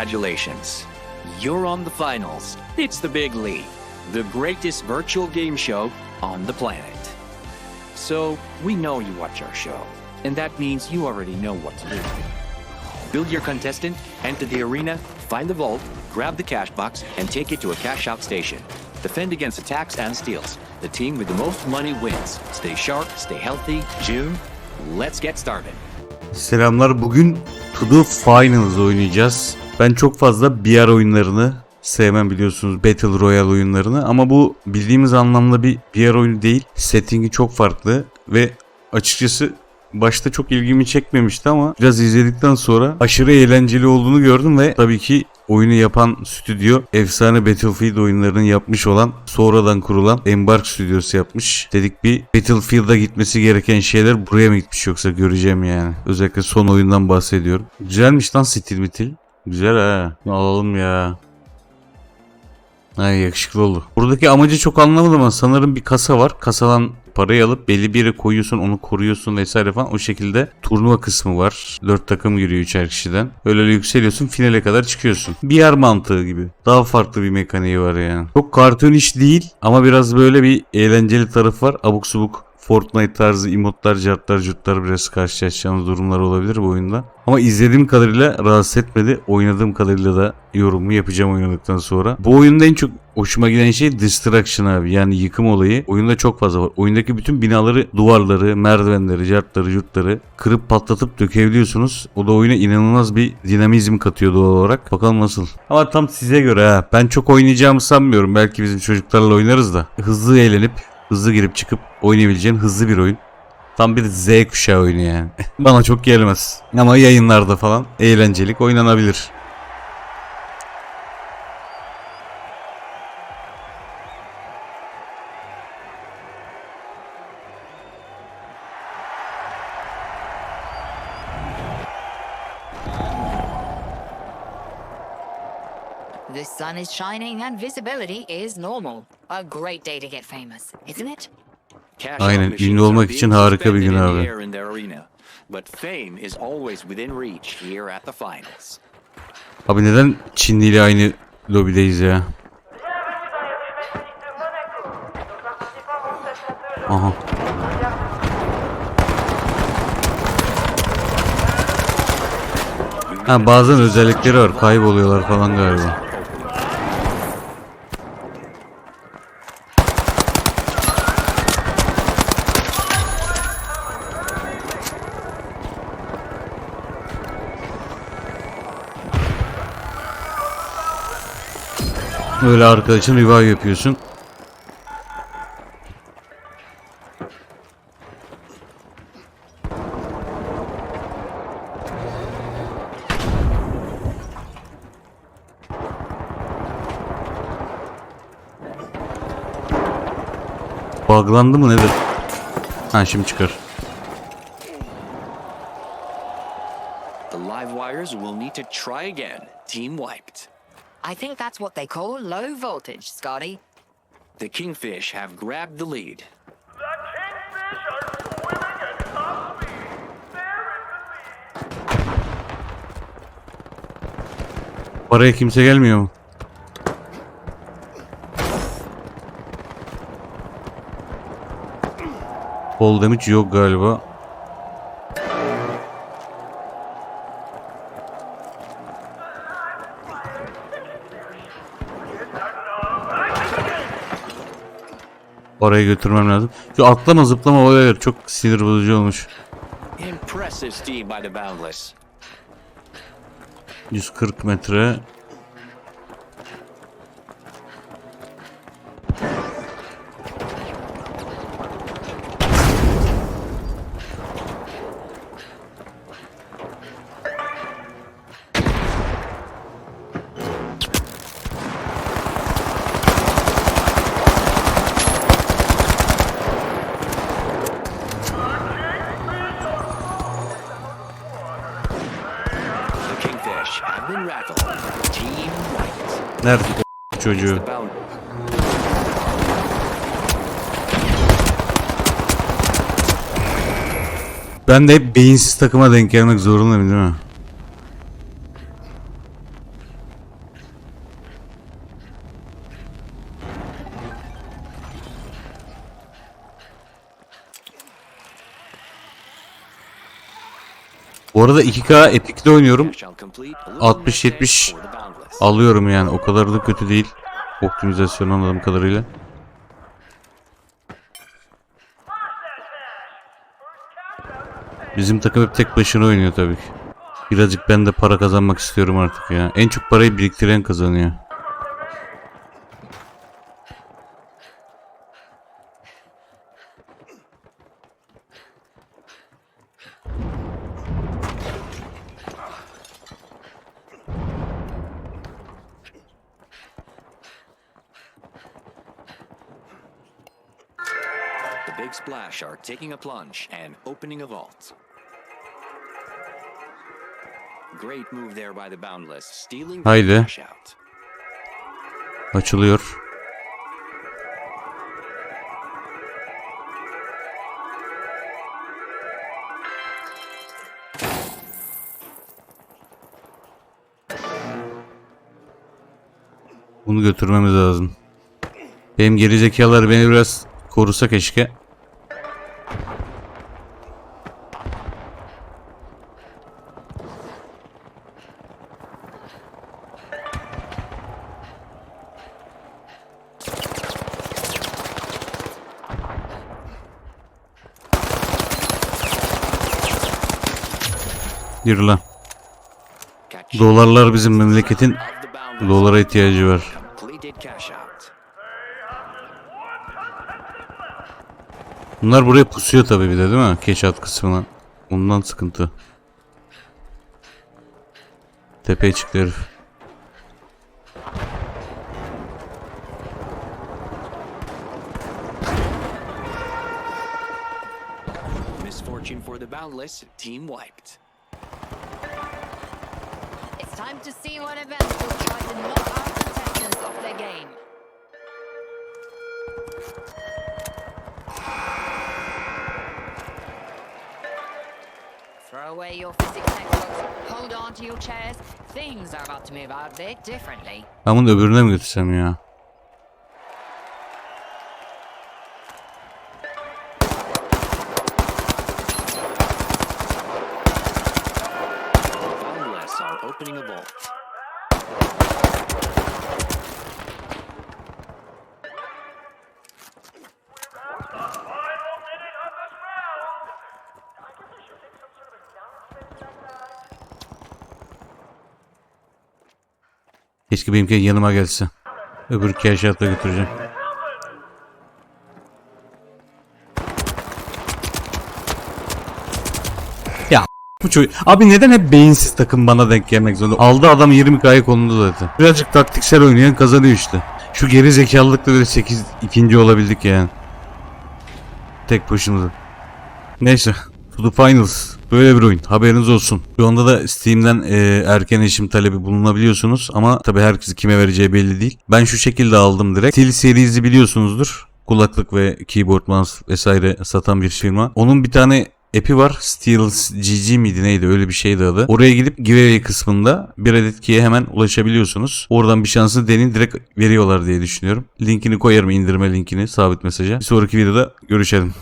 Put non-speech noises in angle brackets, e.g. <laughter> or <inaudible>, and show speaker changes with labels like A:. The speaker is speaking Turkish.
A: Congratulations. You're on the finals. It's the Big League, the greatest virtual game show on the planet. So, we know you watch our show, and that means you already know what to do. Build your contestant, enter the arena, find the vault, grab the cash box, and take it to a cash out station. Defend against attacks and steals. The team with the most money wins. Stay sharp, stay healthy. June, let's get started.
B: Selamlar. Bugün To The Finals oynayacağız. Ben çok fazla BR oyunlarını sevmem biliyorsunuz Battle Royale oyunlarını ama bu bildiğimiz anlamda bir BR oyunu değil. Settingi çok farklı ve açıkçası başta çok ilgimi çekmemişti ama biraz izledikten sonra aşırı eğlenceli olduğunu gördüm ve tabii ki oyunu yapan stüdyo efsane Battlefield oyunlarını yapmış olan sonradan kurulan Embark Stüdyosu yapmış. Dedik bir Battlefield'a gitmesi gereken şeyler buraya mı gitmiş yoksa göreceğim yani. Özellikle son oyundan bahsediyorum. Güzelmiş lan stil mitil. Güzel ha. Alalım ya. Ay yakışıklı oldu. Buradaki amacı çok anlamadım ama sanırım bir kasa var. Kasadan parayı alıp belli bir yere koyuyorsun onu koruyorsun vesaire falan o şekilde turnuva kısmı var. 4 takım giriyor 3'er kişiden. Öyle yükseliyorsun finale kadar çıkıyorsun. Bir yer mantığı gibi. Daha farklı bir mekaniği var yani. Çok karton iş değil ama biraz böyle bir eğlenceli tarafı var. Abuk subuk Fortnite tarzı emotlar, cartlar, curtlar biraz karşılaşacağımız durumlar olabilir bu oyunda. Ama izlediğim kadarıyla rahatsız etmedi. Oynadığım kadarıyla da yorumu yapacağım oynadıktan sonra. Bu oyunda en çok hoşuma giden şey destruction abi. Yani yıkım olayı. Oyunda çok fazla var. Oyundaki bütün binaları, duvarları, merdivenleri, cartları, curtları kırıp patlatıp dökebiliyorsunuz. O da oyuna inanılmaz bir dinamizm katıyor doğal olarak. Bakalım nasıl. Ama tam size göre ha. Ben çok oynayacağımı sanmıyorum. Belki bizim çocuklarla oynarız da. Hızlı eğlenip hızlı girip çıkıp oynayabileceğin hızlı bir oyun. Tam bir Z kuşağı oyunu yani. <laughs> Bana çok gelmez. Ama yayınlarda falan eğlencelik oynanabilir.
C: The sun is shining and visibility is normal. A great day to get famous, isn't it?
B: Aynen, ünlü olmak için harika bir gün abi.
A: But fame is always within reach here at the finals.
B: Abi neden Çinli ile aynı lobideyiz ya? Aha. Ha bazen özellikleri var kayboluyorlar falan galiba. Öyle arkadaşın revive yapıyorsun. Buglandı mı nedir? Ha şimdi çıkar.
A: The live wires will need to try again. Team wiped.
C: I think that's what they call low voltage, Scotty.
A: The Kingfish have grabbed the lead.
D: The Kingfish are swimming at top speed. They're in the lead.
B: Paraya kimse gelmiyor mu? Fall damage yok galiba. Oraya götürmem lazım. Şu atlama zıplama olayları çok sinir bozucu olmuş.
A: Impressive steam by the Boundless.
B: 140 metre. Nerede o çocuğu? Ben de hep beyinsiz takıma denk gelmek zorundayım değil mi? Bu arada 2K Epic'te oynuyorum.
A: Shall complete a little
B: 60-70
A: message for the boundless.
B: Alıyorum yani. O kadar da kötü değil. Optimizasyon anladığım kadarıyla. Bizim takım hep tek başına oynuyor tabii ki. Birazcık ben de para kazanmak istiyorum artık ya. En çok parayı biriktiren kazanıyor.
A: Big Splash are taking a plunge and opening a vault. Great move there by the Boundless, stealing
B: Haydi. Açılıyor. Bunu götürmemiz lazım. Benim gerizekalılar beni biraz korusa keşke. Yürü lan. Dolarlar bizim memleketin dolara ihtiyacı var. Bunlar buraya pusuyor tabii bir de değil mi? Keşat kısmına. Ondan sıkıntı. Tepeye çıktı herif.
A: Team wiped.
C: Time to see what events will try to knock our contestants off their game. Throw away your physics textbooks, hold on to your chairs. Things are about to move out a bit differently.
B: Ben bunu öbürüne mi götürsem ya? Keşke benimki yanıma gelse. Öbür keşatta götüreceğim. Ya bu çocuk. Abi neden hep beyinsiz takım bana denk gelmek zorunda? Aldı adam 20 konulu zaten. Birazcık taktiksel oynayan kazanıyor işte. Şu geri zekalılıkla böyle 8 ikinci olabildik yani. Tek başımıza. Neyse. To the finals. Böyle bir oyun. Haberiniz olsun. Şu anda da Steam'den e, erken erişim talebi bulunabiliyorsunuz. Ama tabii herkesi kime vereceği belli değil. Ben şu şekilde aldım direkt. Steel Series'i biliyorsunuzdur. Kulaklık ve keyboard mouse vesaire satan bir firma. Onun bir tane app'i var. Steels GG miydi neydi öyle bir şeydi adı. Oraya gidip giveaway kısmında bir adet key'e hemen ulaşabiliyorsunuz. Oradan bir şansını deneyin direkt veriyorlar diye düşünüyorum. Linkini koyarım indirme linkini sabit mesaja. Bir sonraki videoda görüşelim.